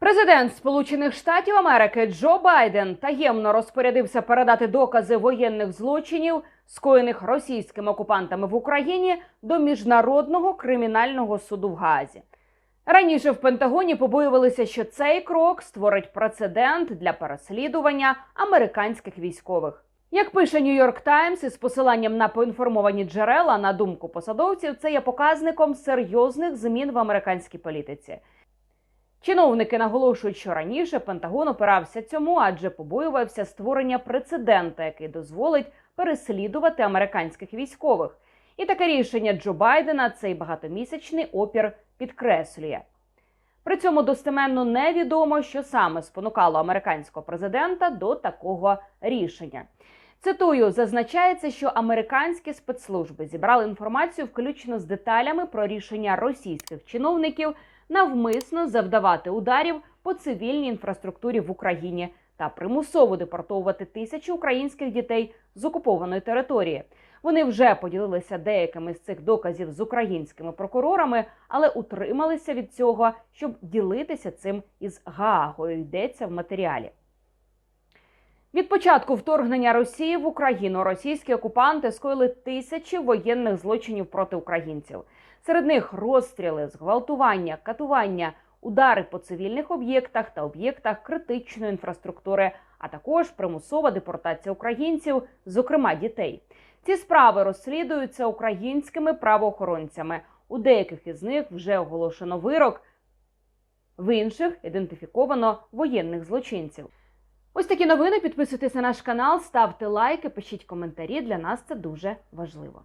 Президент Сполучених Штатів Америки Джо Байден таємно розпорядився передати докази воєнних злочинів, скоєних російськими окупантами в Україні, до міжнародного кримінального суду в Гаазі. Раніше в Пентагоні побоювалися, що цей крок створить прецедент для переслідування американських військових. Як пише Нью-Йорк Таймс із посиланням на поінформовані джерела, на думку посадовців, це є показником серйозних змін в американській політиці. Чиновники наголошують, що раніше Пентагон опирався цьому, адже побоювався створення прецедента, який дозволить переслідувати американських військових. І таке рішення Джо Байдена цей багатомісячний опір підкреслює. При цьому достеменно невідомо, що саме спонукало американського президента до такого рішення. Цитую, зазначається, що американські спецслужби зібрали інформацію включно з деталями про рішення російських чиновників навмисно завдавати ударів по цивільній інфраструктурі в Україні та примусово депортовувати тисячі українських дітей з окупованої території. Вони вже поділилися деякими з цих доказів з українськими прокурорами, але утрималися від цього, щоб ділитися цим із Гаагою. Йдеться в матеріалі. Від початку вторгнення Росії в Україну російські окупанти скоїли тисячі воєнних злочинів проти українців. Серед них розстріли, зґвалтування, катування, удари по цивільних об'єктах та об'єктах критичної інфраструктури, а також примусова депортація українців, зокрема дітей. Ці справи розслідуються українськими правоохоронцями. У деяких із них вже оголошено вирок, в інших ідентифіковано воєнних злочинців. Ось такі новини. Підписуйтесь на наш канал, ставте лайки, пишіть коментарі. Для нас це дуже важливо.